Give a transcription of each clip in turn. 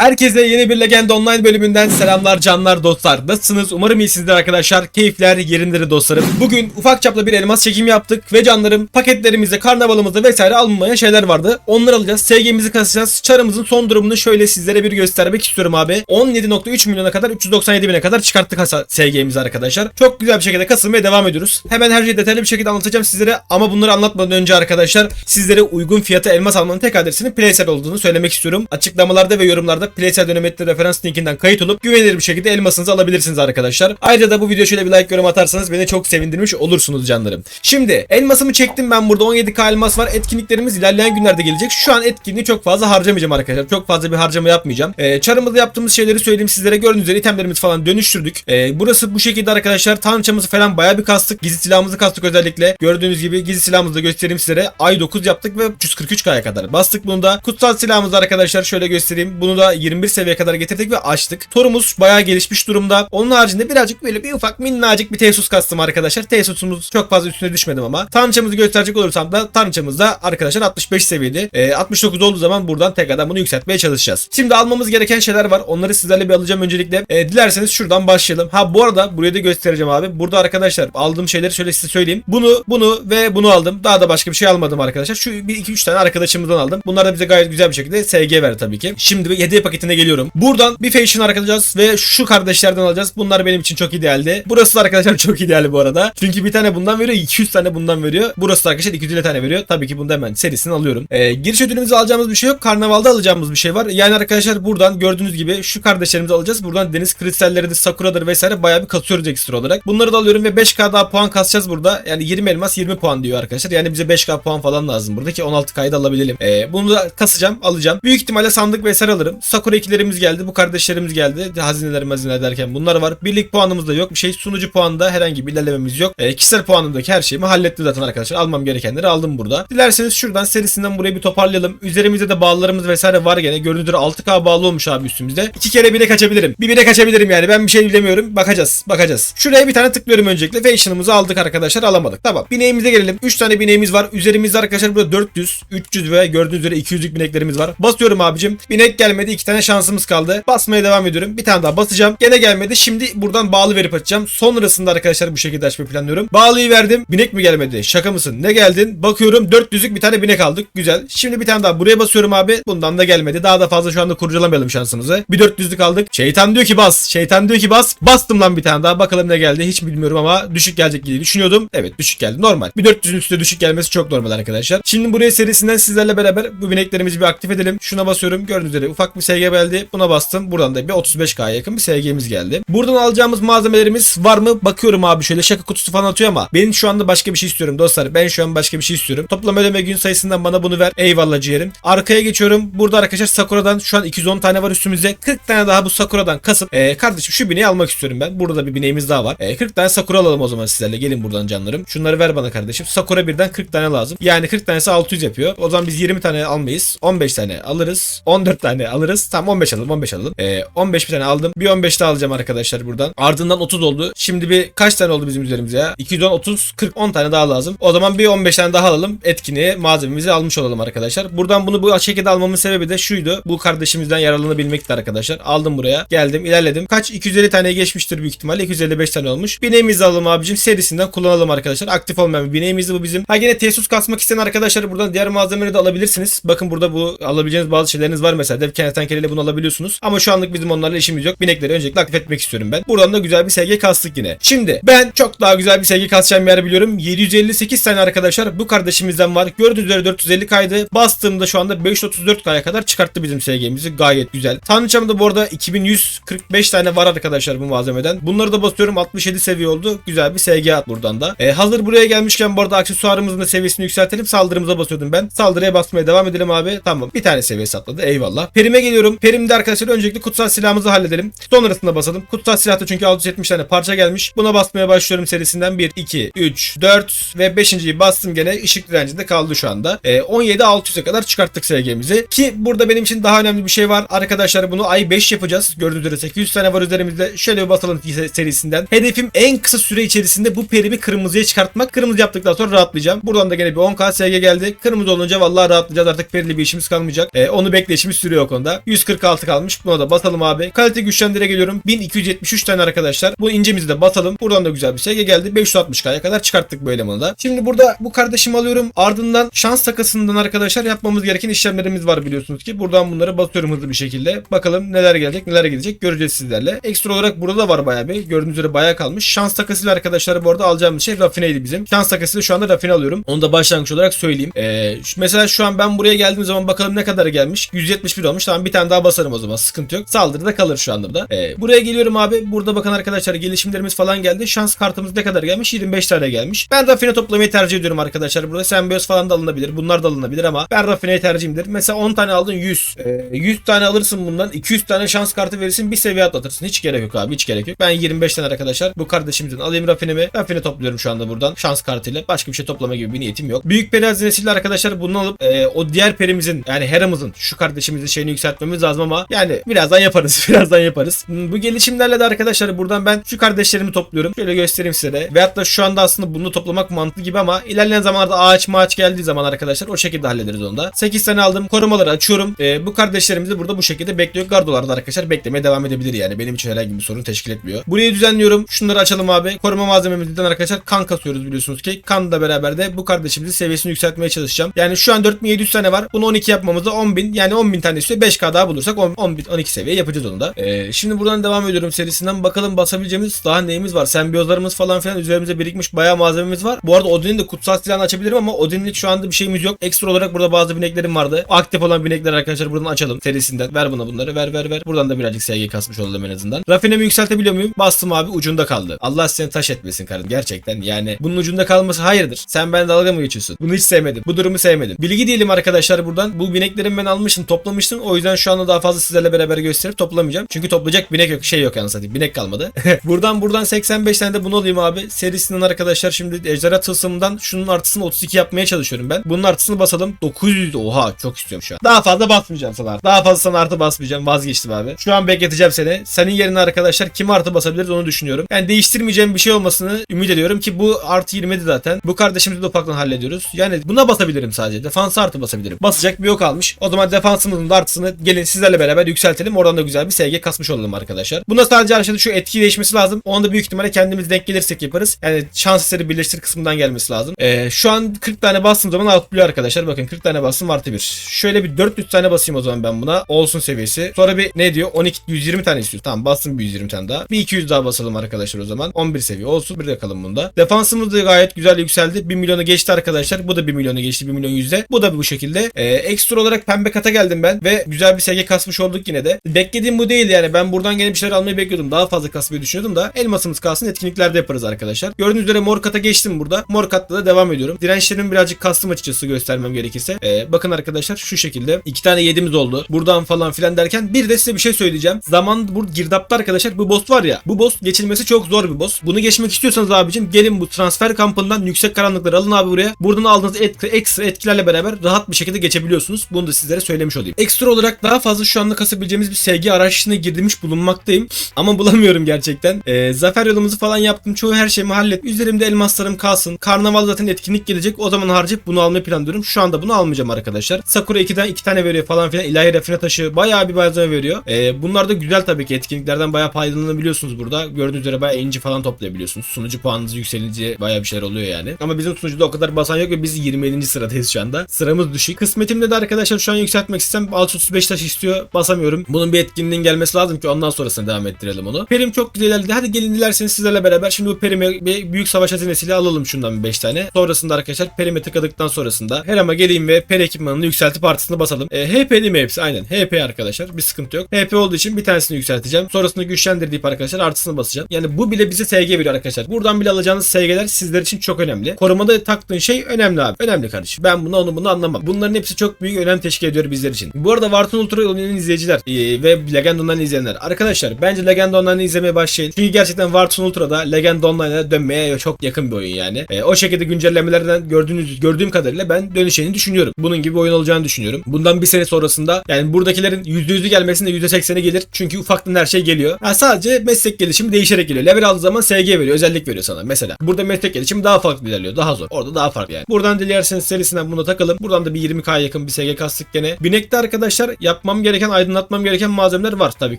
Herkese yeni bir Legend Online bölümünden selamlar canlar dostlar. Nasılsınız? Umarım iyisinizdir arkadaşlar. Keyifler yerindedir dostlarım. Bugün ufak çaplı bir elmas çekim yaptık ve canlarım paketlerimizde, karnavalımızda vesaire alınmayan şeyler vardı. Onları alacağız. SG'mizi kasacağız. Çarımızın son durumunu şöyle sizlere bir göstermek istiyorum abi. 17.3 milyona kadar 397 bine kadar çıkarttık hasa SG'mizi arkadaşlar. Çok güzel bir şekilde kasılmaya devam ediyoruz. Hemen her şeyi detaylı bir şekilde anlatacağım sizlere ama bunları anlatmadan önce arkadaşlar sizlere uygun fiyatı elmas almanın tek adresinin Playsel olduğunu söylemek istiyorum. Açıklamalarda ve yorumlarda Playsel dönemetli referans linkinden kayıt olup güvenilir bir şekilde elmasınızı alabilirsiniz arkadaşlar. Ayrıca da bu video şöyle bir like yorum atarsanız beni çok sevindirmiş olursunuz canlarım. Şimdi elmasımı çektim ben burada 17k elmas var. Etkinliklerimiz ilerleyen günlerde gelecek. Şu an etkinliği çok fazla harcamayacağım arkadaşlar. Çok fazla bir harcama yapmayacağım. Ee, çarımızda yaptığımız şeyleri söyleyeyim sizlere. Gördüğünüz üzere itemlerimizi falan dönüştürdük. Ee, burası bu şekilde arkadaşlar. Tanrıçamızı falan bayağı bir kastık. Gizli silahımızı kastık özellikle. Gördüğünüz gibi gizli silahımızı da göstereyim sizlere. Ay 9 yaptık ve 343k'ya kadar bastık bunu da. Kutsal silahımızı arkadaşlar şöyle göstereyim. Bunu da 21 seviyeye kadar getirdik ve açtık. Torumuz bayağı gelişmiş durumda. Onun haricinde birazcık böyle bir ufak minnacık bir tesis kastım arkadaşlar. Tesisumuz çok fazla üstüne düşmedim ama. Tanrıçamızı gösterecek olursam da tanrıçamız da arkadaşlar 65 seviyede. Ee, 69 olduğu zaman buradan tekrardan bunu yükseltmeye çalışacağız. Şimdi almamız gereken şeyler var. Onları sizlerle bir alacağım öncelikle. Ee, dilerseniz şuradan başlayalım. Ha bu arada buraya da göstereceğim abi. Burada arkadaşlar aldığım şeyleri şöyle size söyleyeyim. Bunu, bunu ve bunu aldım. Daha da başka bir şey almadım arkadaşlar. Şu 1-2-3 tane arkadaşımızdan aldım. Bunlar da bize gayet güzel bir şekilde SG verdi tabii ki. Şimdi bir hediye paketine geliyorum. Buradan bir fashion alacağız ve şu kardeşlerden alacağız. Bunlar benim için çok idealdi. Burası da arkadaşlar çok ideal bu arada. Çünkü bir tane bundan veriyor, 200 tane bundan veriyor. Burası da arkadaşlar 250 tane veriyor. Tabii ki bunda hemen serisini alıyorum. Ee, giriş ödülümüzü alacağımız bir şey yok. Karnavalda alacağımız bir şey var. Yani arkadaşlar buradan gördüğünüz gibi şu kardeşlerimizi alacağız. Buradan deniz kristalleridir, sakura'dır vesaire bayağı bir kasıyoruz ekstra olarak. Bunları da alıyorum ve 5k daha puan kasacağız burada. Yani 20 elmas 20 puan diyor arkadaşlar. Yani bize 5k puan falan lazım burada ki 16k'yı da alabilelim. Ee, bunu da kasacağım, alacağım. Büyük ihtimalle sandık vesaire alırım. Sakura ikilerimiz geldi. Bu kardeşlerimiz geldi. Hazineler mazine derken bunlar var. Birlik puanımız da yok. Bir şey sunucu puanında herhangi bir ilerlememiz yok. Ee, kişisel puanımdaki her şeyimi hallettim zaten arkadaşlar. Almam gerekenleri aldım burada. Dilerseniz şuradan serisinden burayı bir toparlayalım. Üzerimizde de bağlarımız vesaire var gene. Üzere 6K bağlı olmuş abi üstümüzde. İki kere bire kaçabilirim. Bir bire kaçabilirim yani. Ben bir şey bilemiyorum. Bakacağız. Bakacağız. Şuraya bir tane tıklıyorum öncelikle. Fashion'ımızı aldık arkadaşlar. Alamadık. Tamam. Bineğimize gelelim. 3 tane bineğimiz var. Üzerimizde arkadaşlar burada 400, 300 ve gördüğünüz üzere 200'lük bineklerimiz var. Basıyorum abicim. Binek gelmedi. 2 tane şansımız kaldı. Basmaya devam ediyorum. Bir tane daha basacağım. Gene gelmedi. Şimdi buradan bağlı verip açacağım. Sonrasında arkadaşlar bu şekilde açmayı planlıyorum. Bağlıyı verdim. Binek mi gelmedi? Şaka mısın? Ne geldin? Bakıyorum 400'lük bir tane binek aldık. Güzel. Şimdi bir tane daha buraya basıyorum abi. Bundan da gelmedi. Daha da fazla şu anda kurcalamayalım şansımızı. Bir 400'lük aldık. Şeytan diyor ki bas. Şeytan diyor ki bas. Bastım lan bir tane daha. Bakalım ne geldi. Hiç bilmiyorum ama düşük gelecek diye düşünüyordum. Evet düşük geldi. Normal. Bir 400'ün üstüne düşük gelmesi çok normal arkadaşlar. Şimdi buraya serisinden sizlerle beraber bu bineklerimizi bir aktif edelim. Şuna basıyorum. Gördüğünüz üzere ufak bir SG geldi. Buna bastım. Buradan da bir 35K'ya yakın bir SG'miz geldi. Buradan alacağımız malzemelerimiz var mı? Bakıyorum abi şöyle şaka kutusu falan atıyor ama benim şu anda başka bir şey istiyorum dostlar. Ben şu an başka bir şey istiyorum. Toplam ödeme gün sayısından bana bunu ver. Eyvallah ciğerim. Arkaya geçiyorum. Burada arkadaşlar Sakura'dan şu an 210 tane var üstümüzde. 40 tane daha bu Sakura'dan kasıp ee, kardeşim şu bineği almak istiyorum ben. Burada da bir bineğimiz daha var. E, 40 tane Sakura alalım o zaman sizlerle. Gelin buradan canlarım. Şunları ver bana kardeşim. Sakura birden 40 tane lazım. Yani 40 tanesi 600 yapıyor. O zaman biz 20 tane almayız. 15 tane alırız. 14 tane alırız. Tamam 15 alalım 15 alalım. E, 15 bir tane aldım. Bir 15 daha alacağım arkadaşlar buradan. Ardından 30 oldu. Şimdi bir kaç tane oldu bizim üzerimize ya? 210, 30, 40, 10 tane daha lazım. O zaman bir 15 tane daha alalım. Etkinliğe malzememizi almış olalım arkadaşlar. Buradan bunu bu şekilde almamın sebebi de şuydu. Bu kardeşimizden yararlanabilmekti arkadaşlar. Aldım buraya. Geldim ilerledim. Kaç? 250 tane geçmiştir büyük ihtimalle. 255 tane olmuş. Bineğimizi alalım abicim. Serisinden kullanalım arkadaşlar. Aktif olmayan bir bineğimiz bu bizim. Ha yine tesis kasmak isteyen arkadaşlar buradan diğer malzemeleri de alabilirsiniz. Bakın burada bu alabileceğiniz bazı şeyleriniz var mesela. Dev kertenkeleyle bunu alabiliyorsunuz. Ama şu anlık bizim onlarla işimiz yok. Binekleri öncelikle aktif etmek istiyorum ben. Buradan da güzel bir SG kastık yine. Şimdi ben çok daha güzel bir SG kasacağım yer biliyorum. 758 tane arkadaşlar bu kardeşimizden var. Gördüğünüz üzere 450 kaydı. Bastığımda şu anda 534K'ya kadar çıkarttı bizim SG'mizi. Gayet güzel. Tanrıçamda bu arada 2145 tane var arkadaşlar bu malzemeden. Bunları da basıyorum 67 seviye oldu. Güzel bir SG at buradan da. E, hazır buraya gelmişken bu arada aksesuarımızın da seviyesini yükseltelim. Saldırımıza basıyordum ben. Saldırıya basmaya devam edelim abi. Tamam. Bir tane seviyesi atladı. Eyvallah. Perime geliyorum. Perimde arkadaşlar öncelikle kutsal silahımızı halledelim. Sonrasında basalım. Kutsal silahta çünkü 670 tane parça gelmiş. Buna basmaya başlıyorum serisinden 1, 2, 3, 4 ve 5.yi bastım gene. Işık direncinde kaldı şu anda. E, 17 600'e kadar çıkarttık SG'mizi. Ki burada benim için daha önemli bir şey var. Arkadaşlar bunu ay 5 yapacağız. Gördüğünüz üzere 800 tane var üzerimizde. Şöyle bir basalım serisinden. Hedefim en kısa süre içerisinde bu perimi kırmızıya çıkartmak. Kırmızı yaptıktan sonra rahatlayacağım. Buradan da gene bir 10k SG geldi. Kırmızı olunca vallahi rahatlayacağız. Artık perili bir işimiz kalmayacak. E, onu bekleyişimiz sürüyor o konuda. 146 kalmış. Buna da basalım abi. Kalite güçlendire geliyorum. 1273 tane arkadaşlar. Bu incemizi de basalım. Buradan da güzel bir SG geldi. 560k'ya kadar çıkarttık bu elemanı da. Şimdi burada bu kardeşimi alıyorum. Ardından şans takasından arkadaşlar yapmamız gereken işlemlerimiz var biliyorsunuz ki. Buradan bunları basıyorum hızlı bir şekilde. Bakalım neler gelecek neler gidecek göreceğiz sizlerle. Ekstra olarak burada da var bayağı bir. Gördüğünüz üzere bayağı kalmış. Şans takasıyla arkadaşlar bu arada alacağımız şey rafineydi bizim. Şans takasıyla şu anda rafine alıyorum. Onu da başlangıç olarak söyleyeyim. Ee, mesela şu an ben buraya geldiğim zaman bakalım ne kadar gelmiş. 171 olmuş. Tamam bir tane daha basarım o zaman. Sıkıntı yok. Saldırıda kalır şu anda da. Ee, buraya geliyorum abi. Burada bakın arkadaşlar gelişimlerimiz falan geldi. Şans kartımız ne kadar gelmiş? 25 tane gelmiş. Ben rafine toplamayı tercih ediyorum arkadaşlar. Burada sembiyoz falan da alınabilir. Bunlar da alınabilir ama ben rafineyi tercihimdir. Mesela 10 tane aldın 100. Ee, 100 tane alırsın bundan. 200 tane şans kartı verirsin. Bir seviye atlatırsın. Hiç gerek yok abi. Hiç gerek yok. Ben 25 tane arkadaşlar bu kardeşimizin alayım rafinemi. Rafine topluyorum şu anda buradan. Şans kartıyla. Başka bir şey toplama gibi bir niyetim yok. Büyük peri hazinesiyle arkadaşlar bunu alıp e, o diğer perimizin yani Hera'mızın şu kardeşimizin şeyini yükseltmemiz lazım ama yani birazdan yaparız. Birazdan yaparız. Bu gelişimlerle de arkadaşlar buradan ben şu kardeşlerimi topluyorum. Şöyle göstereyim size de. Veyahut da şu anda aslında bunu toplamak mantıklı gibi ama ilerleyen zamanlarda ağaç maaç geldiği zaman arkadaşlar o şekilde hallederiz onu da. 8 tane aldım. Korumaları açıyorum. E, bu kardeşlerimiz de burada bu şekilde bekliyor. Gardolarda arkadaşlar beklemeye devam edebilir yani. Benim için herhangi bir sorun teşkil etmiyor. Burayı düzenliyorum. Şunları açalım abi. Koruma malzememizden arkadaşlar kan kasıyoruz biliyorsunuz ki. Kanla beraber de bu kardeşimizin seviyesini yükseltmeye çalışacağım. Yani şu an 4700 tane var. Bunu 12 yapmamızda 10.000 yani 10.000 tane istiyor. 5k daha bulursak 10, 10 12 seviye yapacağız onu da. Ee, şimdi buradan devam ediyorum serisinden. Bakalım basabileceğimiz daha neyimiz var. Sembiyozlarımız falan filan üzerimize birikmiş bayağı malzememiz var. Bu arada Odin'in de kutsal silahını açabilirim ama Odin'lik şu anda bir şeyimiz yok. Ekstra olarak burada bazı bineklerim vardı. Aktif olan binekler arkadaşlar buradan açalım serisinden. Ver buna bunları ver ver ver. Buradan da birazcık SG kasmış olalım en azından. Rafinemi yükseltebiliyor muyum? Bastım abi ucunda kaldı. Allah seni taş etmesin karın gerçekten. Yani bunun ucunda kalması hayırdır. Sen ben dalga mı geçiyorsun? Bunu hiç sevmedim. Bu durumu sevmedim. Bilgi diyelim arkadaşlar buradan. Bu bineklerimi ben almıştım toplamıştım. O yüzden şu anda daha fazla sizlerle beraber gösterip toplamayacağım. Çünkü toplayacak binek yok. Şey yok yani satayım. Binek kalmadı. buradan buradan 85 tane de bunu alayım abi. Serisinden arkadaşlar şimdi ejderha tılsımından şunun artısını 32 yapmaya çalışıyorum ben. Bunun artısını basalım. 900 oha çok istiyorum şu an. Daha fazla basmayacağım sana. Daha fazla sana artı basmayacağım. Vazgeçtim abi. Şu an bekleteceğim seni. Senin yerine arkadaşlar kim artı basabiliriz onu düşünüyorum. Yani değiştirmeyeceğim bir şey olmasını ümit ediyorum ki bu artı 20'di zaten. Bu kardeşimizi de ufaktan hallediyoruz. Yani buna basabilirim sadece. Defans artı basabilirim. Basacak bir yok almış. O zaman defansımızın da artısını gelin sizlerle beraber yükseltelim. Oradan da güzel bir SG kasmış olalım arkadaşlar. Buna sadece arkadaşlar şu etki değişmesi lazım. Onu da büyük ihtimalle kendimiz denk gelirsek yaparız. Yani şans eseri birleştir kısmından gelmesi lazım. Ee, şu an 40 tane bastığım zaman outbluyor arkadaşlar. Bakın 40 tane bastım artı 1. Şöyle bir 400 tane basayım o zaman ben buna. Olsun seviyesi. Sonra bir ne diyor? 12 120 tane istiyor. Tamam bastım bir 120 tane daha. Bir 200 daha basalım arkadaşlar o zaman. 11 seviye olsun. Bir bakalım bunda. Defansımız da gayet güzel yükseldi. 1 milyonu geçti arkadaşlar. Bu da 1 milyonu geçti. 1 milyon yüzde. Bu da bu şekilde. Ee, ekstra olarak pembe kata geldim ben ve güzel bir SG kasmış olduk yine de. Beklediğim bu değil yani. Ben buradan gene bir şeyler almayı bekliyordum. Daha fazla kasmayı düşünüyordum da elmasımız kalsın etkinliklerde yaparız arkadaşlar. Gördüğünüz üzere mor kata geçtim burada. Mor katta da devam ediyorum. Dirençlerimi birazcık kastım açıkçası göstermem gerekirse. Ee, bakın arkadaşlar şu şekilde. iki tane yedimiz oldu. Buradan falan filan derken bir de size bir şey söyleyeceğim. Zaman bu girdapta arkadaşlar bu boss var ya. Bu boss geçilmesi çok zor bir boss. Bunu geçmek istiyorsanız abicim gelin bu transfer kampından yüksek karanlıkları alın abi buraya. Buradan aldığınız et, ekstra etkilerle beraber rahat bir şekilde geçebiliyorsunuz. Bunu da sizlere söylemiş olayım. Ekstra olarak daha fazla şu anda kasabileceğimiz bir SG araçına girmiş bulunmaktayım. Ama bulamıyorum gerçekten. Ee, zafer yolumuzu falan yaptım. Çoğu her şeyimi hallet. Üzerimde elmaslarım kalsın. Karnaval zaten etkinlik gelecek. O zaman harcayıp bunu almayı planlıyorum. Şu anda bunu almayacağım arkadaşlar. Sakura 2'den 2 tane veriyor falan filan. İlahi refine taşı bayağı bir malzeme veriyor. Ee, bunlar da güzel tabii ki. Etkinliklerden bayağı faydalanabiliyorsunuz burada. Gördüğünüz üzere bayağı inci falan toplayabiliyorsunuz. Sunucu puanınız yükselince bayağı bir şeyler oluyor yani. Ama bizim sunucuda o kadar basan yok ve biz 27. sıradayız şu anda. Sıramız düşük. Kısmetimde de arkadaşlar şu an yükseltmek istem 635 taş istiyor. Basamıyorum. Bunun bir etkinliğin gelmesi lazım ki ondan sonrasına devam ettirelim onu. Perim çok güzel ilerledi. Hadi gelin dilerseniz sizlerle beraber şimdi bu perimi bir büyük savaş hazinesiyle alalım şundan bir 5 tane. Sonrasında arkadaşlar perime tıkladıktan sonrasında Herama geleyim ve per ekipmanını yükseltip artısını basalım. E, HP değil mi hepsi? Aynen. HP arkadaşlar. Bir sıkıntı yok. HP olduğu için bir tanesini yükselteceğim. Sonrasında güçlendir arkadaşlar artısını basacağım. Yani bu bile bize SG veriyor arkadaşlar. Buradan bile alacağınız SG'ler sizler için çok önemli. Korumada taktığın şey önemli abi. Önemli kardeşim. Ben bunu onu bunu anlamam. Bunların hepsi çok büyük önem teşkil ediyor bizler için. Bu arada Vartun Ultra oynayan izleyiciler e, ve Legend Online izleyenler. Arkadaşlar bence Legend Online'ı izlemeye başlayın. Çünkü gerçekten Vartun Ultra'da Legend Online'a dönmeye çok yakın bir oyun yani. E, o şekilde güncellemelerden gördüğünüz gördüğüm kadarıyla ben dönüşeceğini düşünüyorum. Bunun gibi oyun olacağını düşünüyorum. Bundan bir sene sonrasında yani buradakilerin %100'ü gelmesinde %80'i gelir. Çünkü ufaktan her şey geliyor. Yani sadece meslek gelişimi değişerek geliyor. Level aldığı zaman SG veriyor. Özellik veriyor sana mesela. Burada meslek gelişimi daha farklı ilerliyor. Daha zor. Orada daha farklı yani. Buradan dilerseniz serisinden buna takalım. Buradan da bir 20k yakın bir SG kastık gene. Binekte arkadaşlar yap yakmam gereken, aydınlatmam gereken malzemeler var tabii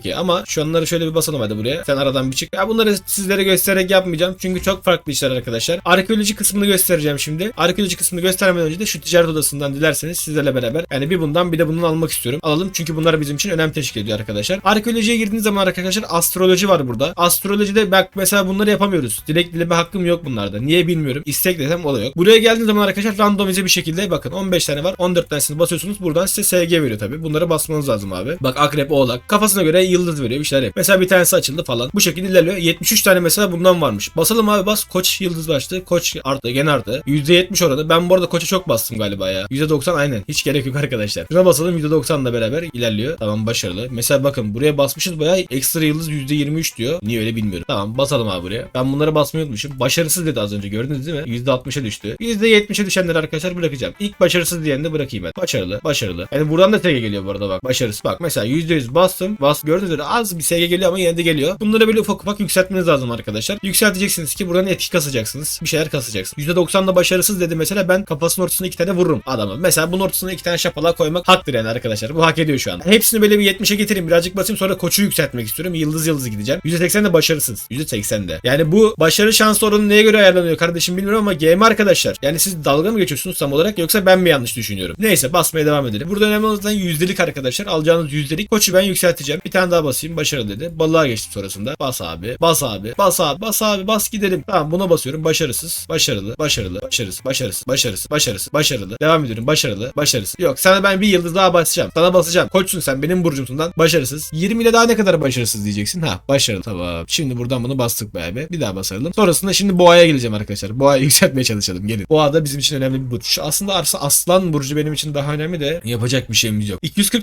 ki. Ama şu anları şöyle bir basalım hadi buraya. Sen aradan bir çık. Ya bunları sizlere göstererek yapmayacağım. Çünkü çok farklı işler arkadaşlar. Arkeoloji kısmını göstereceğim şimdi. Arkeoloji kısmını göstermeden önce de şu ticaret odasından dilerseniz sizlerle beraber yani bir bundan bir de bundan almak istiyorum. Alalım çünkü bunlar bizim için önem teşkil ediyor arkadaşlar. Arkeolojiye girdiğiniz zaman arkadaşlar astroloji var burada. Astrolojide bak mesela bunları yapamıyoruz. Dilek dileme hakkım yok bunlarda. Niye bilmiyorum. İstek desem o yok. Buraya geldiğiniz zaman arkadaşlar randomize bir şekilde bakın 15 tane var. 14 tanesini basıyorsunuz. Buradan size SG veriyor tabi. Bunları basmanız lazım abi. Bak akrep oğlak. Kafasına göre yıldız veriyor. Bir şeyler yap. Mesela bir tanesi açıldı falan. Bu şekilde ilerliyor. 73 tane mesela bundan varmış. Basalım abi bas. Koç yıldız başladı. Koç arttı. Gene arttı. %70 oranı. Ben bu arada koça çok bastım galiba ya. %90 aynen. Hiç gerek yok arkadaşlar. Şuna basalım %90 da beraber ilerliyor. Tamam başarılı. Mesela bakın buraya basmışız bayağı ekstra yıldız %23 diyor. Niye öyle bilmiyorum. Tamam basalım abi buraya. Ben bunlara basmayı unutmuşum. Başarısız dedi az önce gördünüz değil mi? %60'a düştü. %70'e düşenleri arkadaşlar bırakacağım. İlk başarısız diyen de bırakayım ben. Başarılı. Başarılı. Yani buradan da SG geliyor bu arada bak. Başarısız. Bak mesela %100 bastım. Bas gördünüz mü? Az bir SG geliyor ama yine de geliyor. Bunları böyle ufak ufak yükseltmeniz lazım arkadaşlar. Yükselteceksiniz ki buradan etki kasacaksınız. Bir şeyler kasacaksınız. %90'da başarısız dedi mesela ben kafasının ortasına iki tane vururum adamı. Mesela bunun ortasına iki tane şapala koymak haktır yani arkadaşlar. Bu hak ediyor şu an. Hepsini böyle bir 70'e getireyim. Birazcık basayım sonra koçu yükseltmek istiyorum. Yıldız yıldız gideceğim. %80 de başarısız. %80 de. Yani bu başarı şans oranı neye göre ayarlanıyor kardeşim bilmiyorum ama GM arkadaşlar. Yani siz dalga mı geçiyorsunuz tam olarak yoksa ben mi yanlış düşünüyorum? Neyse basmaya devam edelim. Burada önemli olan yüzdelik arkadaşlar. Alacağınız yüzdelik. Koçu ben yükselteceğim. Bir tane daha basayım. Başarılı dedi. Balığa geçtim sonrasında. Bas abi. Bas abi. Bas abi. Bas abi. Bas gidelim. Tamam buna basıyorum. Başarısız. Başarılı. Başarılı. Başarısız. Başarısız. Başarısız. Başarısız. Başarılı. Devam ediyorum. Başarılı. Başarısız. Yok sana ben bir yıldız daha basacağım. Sana basacağım. Koçsun sen. Benim burcumsundan. Başarısız. 20 ile daha ne kadar başarısız diyeceksin. Ha başarılı. Tamam. Şimdi buradan bunu bastık be abi. Bir daha basalım. Sonrasında şimdi boğaya geleceğim arkadaşlar. Boğayı yükseltmeye çalışalım. Gelin. Boğa da bizim için önemli bir burç. Aslında arsa aslan burcu benim için daha önemli de yapacak bir şeyimiz yok.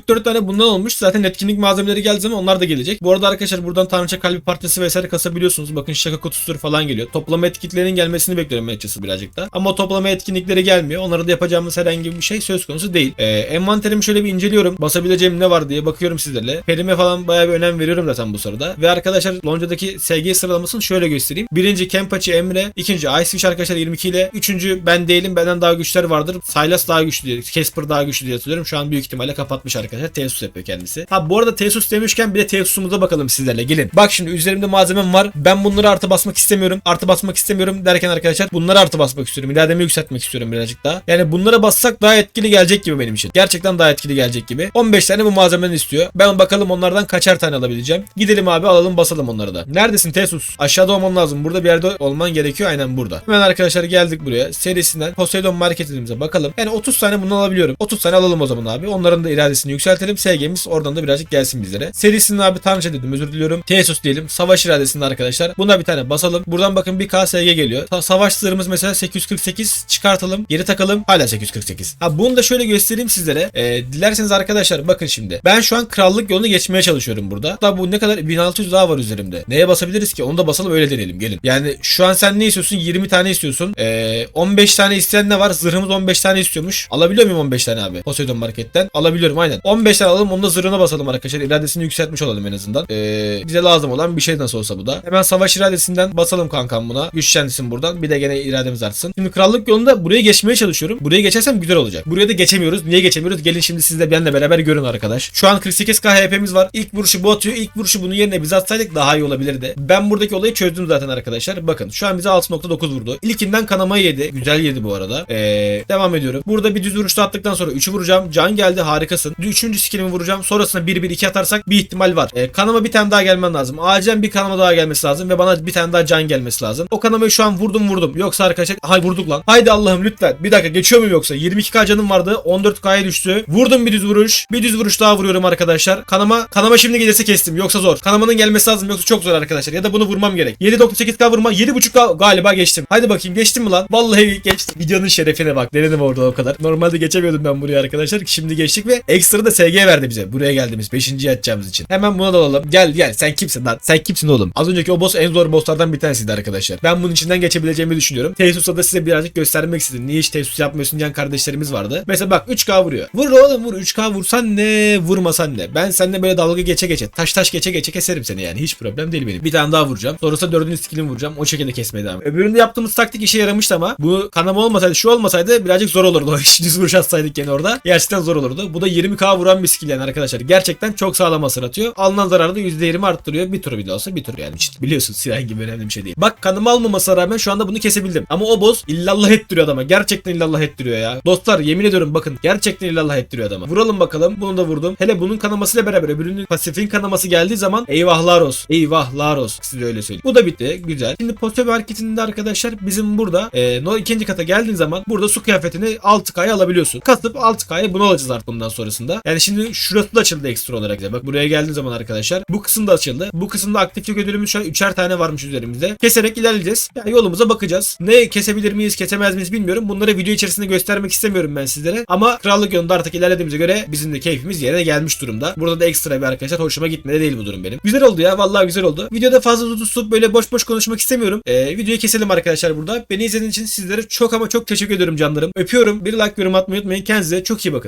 244 tane bundan olmuş. Zaten etkinlik malzemeleri geldiği zaman onlar da gelecek. Bu arada arkadaşlar buradan tanrıça kalbi partisi vesaire kasabiliyorsunuz. Bakın şaka kutusudur falan geliyor. Toplama etkinliklerinin gelmesini bekliyorum açıkçası birazcık da. Ama toplama etkinlikleri gelmiyor. Onlara da yapacağımız herhangi bir şey söz konusu değil. Ee, envanterimi şöyle bir inceliyorum. Basabileceğim ne var diye bakıyorum sizlerle. Perime falan bayağı bir önem veriyorum zaten bu sırada. Ve arkadaşlar Lonca'daki SG sıralamasını şöyle göstereyim. Birinci Kempachi Emre. ikinci Icefish arkadaşlar 22 ile. Üçüncü ben değilim. Benden daha güçler vardır. Sylas daha güçlü diye. Casper daha güçlü diye hatırlıyorum. Şu an büyük ihtimalle kapatmış arkadaşlar. Tesus yapıyor kendisi. Ha bu arada Tesus demişken bir de Tesus'umuza bakalım sizlerle. Gelin. Bak şimdi üzerimde malzemem var. Ben bunları artı basmak istemiyorum. Artı basmak istemiyorum derken arkadaşlar bunları artı basmak istiyorum. İrademi yükseltmek istiyorum birazcık daha. Yani bunlara bassak daha etkili gelecek gibi benim için. Gerçekten daha etkili gelecek gibi. 15 tane bu malzemeden istiyor. Ben bakalım onlardan kaçar tane alabileceğim. Gidelim abi alalım basalım onları da. Neredesin Tesus? Aşağıda olmam lazım. Burada bir yerde olman gerekiyor. Aynen burada. Hemen arkadaşlar geldik buraya. Serisinden Poseidon marketimize bakalım. Yani 30 tane bundan alabiliyorum. 30 tane alalım o zaman abi. Onların da iradesini yükseltelim. SG'miz oradan da birazcık gelsin bizlere. Serisinin abi tanrıça dedim özür diliyorum. Tesus diyelim. Savaş iradesinde arkadaşlar. Buna bir tane basalım. Buradan bakın bir KSG geliyor. Savaş zırhımız mesela 848 çıkartalım. Geri takalım. Hala 848. Ha bunu da şöyle göstereyim sizlere. Ee, dilerseniz arkadaşlar bakın şimdi. Ben şu an krallık yolunu geçmeye çalışıyorum burada. Hatta bu ne kadar 1600 daha var üzerimde. Neye basabiliriz ki? Onu da basalım öyle deneyelim. Gelin. Yani şu an sen ne istiyorsun? 20 tane istiyorsun. Ee, 15 tane isteyen ne var? Zırhımız 15 tane istiyormuş. Alabiliyor muyum 15 tane abi? Poseidon marketten. Alabiliyorum aynen. 15 tane alalım. Onu da zırhına basalım arkadaşlar. İradesini yükseltmiş olalım en azından. Ee, bize lazım olan bir şey nasıl olsa bu da. Hemen savaş iradesinden basalım kankam buna. Güçlensin buradan. Bir de gene irademiz artsın. Şimdi krallık yolunda buraya geçmeye çalışıyorum. Buraya geçersem güzel olacak. Buraya da geçemiyoruz. Niye geçemiyoruz? Gelin şimdi siz de benimle beraber görün arkadaş. Şu an 48k HP'miz var. İlk vuruşu bu atıyor. İlk vuruşu bunun yerine biz atsaydık daha iyi olabilirdi. Ben buradaki olayı çözdüm zaten arkadaşlar. Bakın şu an bize 6.9 vurdu. İlkinden kanamayı yedi. Güzel yedi bu arada. Ee, devam ediyorum. Burada bir düz vuruşta attıktan sonra 3'ü vuracağım. Can geldi harikasın. Üçüncü skillimi vuracağım. Sonrasında 1-1-2 atarsak bir ihtimal var. Ee, kanama bir tane daha gelmen lazım. Acilen bir kanama daha gelmesi lazım. Ve bana bir tane daha can gelmesi lazım. O kanamayı şu an vurdum vurdum. Yoksa arkadaşlar hay vurduk lan. Haydi Allah'ım lütfen. Bir dakika geçiyor muyum yoksa? 22k canım vardı. 14k'ya düştü. Vurdum bir düz vuruş. Bir düz vuruş daha vuruyorum arkadaşlar. Kanama kanama şimdi gelirse kestim. Yoksa zor. Kanamanın gelmesi lazım. Yoksa çok zor arkadaşlar. Ya da bunu vurmam gerek. 7.8k vurma. 7.5k galiba geçtim. Haydi bakayım geçtim mi lan? Vallahi geçtim. Videonun şerefine bak. Denedim orada o kadar. Normalde geçemiyordum ben buraya arkadaşlar. Şimdi geçtik ve ekstra da SG verdi bize. Buraya geldiğimiz 5. yatacağımız için. Hemen buna da alalım. Gel gel. Sen kimsin lan? Sen kimsin oğlum? Az önceki o boss en zor bosslardan bir tanesiydi arkadaşlar. Ben bunun içinden geçebileceğimi düşünüyorum. Tesus'a da size birazcık göstermek istedim. Niye hiç Tesus yapmıyorsun diyen kardeşlerimiz vardı. Mesela bak 3K vuruyor. Vur oğlum vur. 3K vursan ne? Vurmasan ne? Ben seninle böyle dalga geçe geçe. Taş taş geçe geçe keserim seni yani. Hiç problem değil benim. Bir tane daha vuracağım. Sonrasında dördüncü skillimi vuracağım. O şekilde kesmeye devam. Öbüründe yaptığımız taktik işe yaramıştı ama bu kanama olmasaydı şu olmasaydı birazcık zor olurdu. O iş düz vuruş atsaydık gene orada. Gerçekten zor olurdu. Bu da 20k vuran skill yani arkadaşlar. Gerçekten çok sağlam hasar atıyor. Alınan zararı da %20 arttırıyor. Bir tur bile olsa bir tur yani. İşte biliyorsun silah gibi önemli bir şey değil. Bak kanım almamasına rağmen şu anda bunu kesebildim. Ama o boss illallah ettiriyor adama. Gerçekten illallah ettiriyor ya. Dostlar yemin ediyorum bakın. Gerçekten illallah ettiriyor adama. Vuralım bakalım. Bunu da vurdum. Hele bunun kanamasıyla beraber öbürünün pasifin kanaması geldiği zaman eyvahlar olsun. Eyvahlar olsun. Size öyle söyleyeyim. Bu da bitti. Güzel. Şimdi pozisyon marketinde arkadaşlar bizim burada e, no ikinci kata geldiğin zaman burada su kıyafetini 6K'ya alabiliyorsun. Kasıp 6K'ya bunu alacağız artık bundan sonrasında. Yani şimdi şurası da açıldı ekstra olarak. Bak buraya geldiğin zaman arkadaşlar bu kısım da açıldı. Bu kısımda aktiflik ödülümüz şu an 3'er tane varmış üzerimizde. Keserek ilerleyeceğiz. Yani yolumuza bakacağız. Ne kesebilir miyiz kesemez miyiz bilmiyorum. Bunları video içerisinde göstermek istemiyorum ben sizlere. Ama krallık yolunda artık ilerlediğimize göre bizim de keyfimiz yerine gelmiş durumda. Burada da ekstra bir arkadaşlar hoşuma gitmedi değil bu durum benim. Güzel oldu ya vallahi güzel oldu. Videoda fazla tutup böyle boş boş konuşmak istemiyorum. Ee, videoyu keselim arkadaşlar burada. Beni izlediğiniz için sizlere çok ama çok teşekkür ediyorum canlarım. Öpüyorum. Bir like yorum atmayı unutmayın. Kendinize çok iyi bakın.